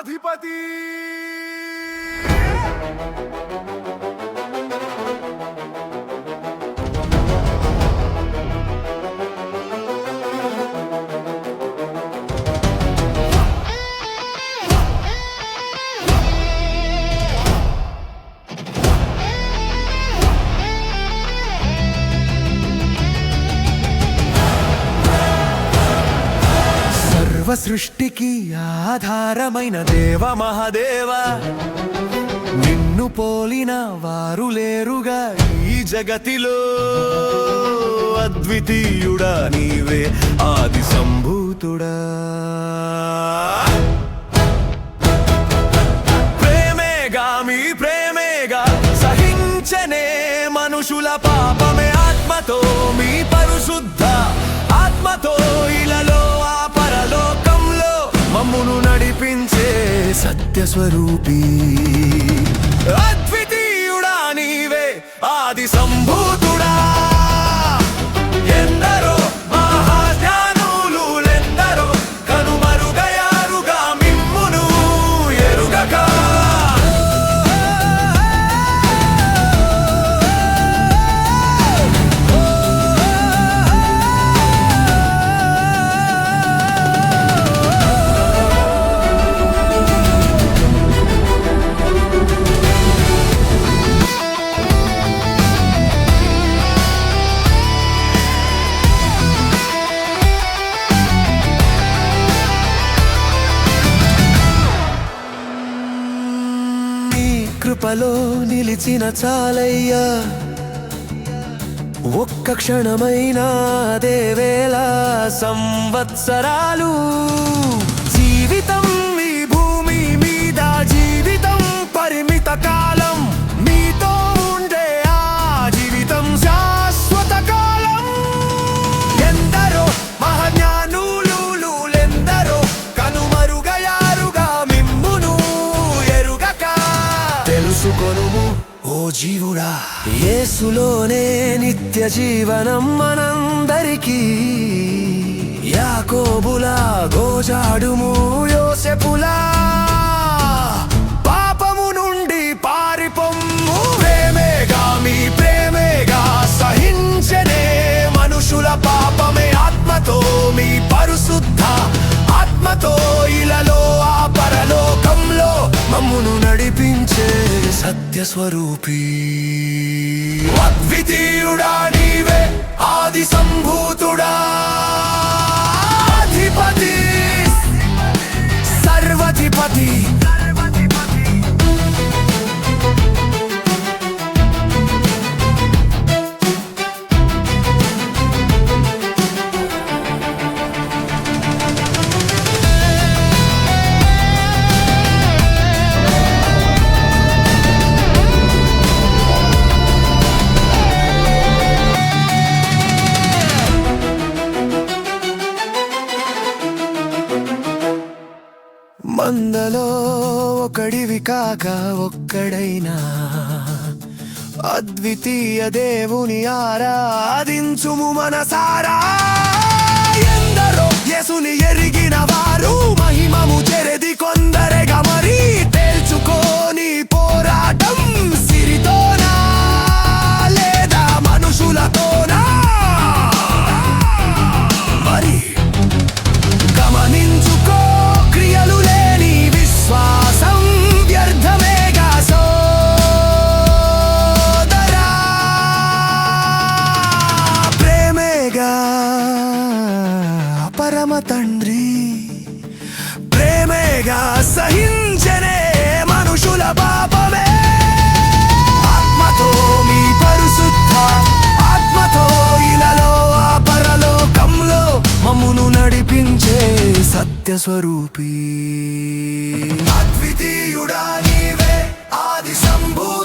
अधिपति సర్వ సృష్టికి ఆధారమైన దేవ మహాదేవ. నిన్ను పోలిన వారు లేరుగా ఈ జగతిలో. అద్వితీయుడా నీవే ఆది సంభూతుడా ప్రేమేగా మీ ప్రేమేగా సహించనే మనుషుల పాపమే ఆత్మతో మీ పరిశుద్ధ సత్యస్వరూపీ. అద్వితీయుడా నీవే ఆది సంభూతు. కృపలో నిలిచిన చాలయ్యా. ఒక్క క్షణమైనా దేవేలా సంవత్సరాలు జీవుడా. యేసులోనే నిత్య జీవనం మనందరికీ యాకోబులా గోజాడుము యోసెపులా. సత్య స్వరూపీ వందలో ఒకడివి కాక ఒక్కడైనా. అద్వితీయ దేవుని ఆరాధించుము మనసారా. ఎందరో యేసుని ఎరిగిన వారు తండ్రి. ప్రేమేగా సహించనే మనుషుల పాపమే. ఆత్మతో మీ పరిశుద్ధ ఆత్మతో ఇలలో ఆ పరలోకంలో మమ్మును నడిపించే సత్యస్వరూపి. అద్వితీయుడా నీవే ఆది సంభూ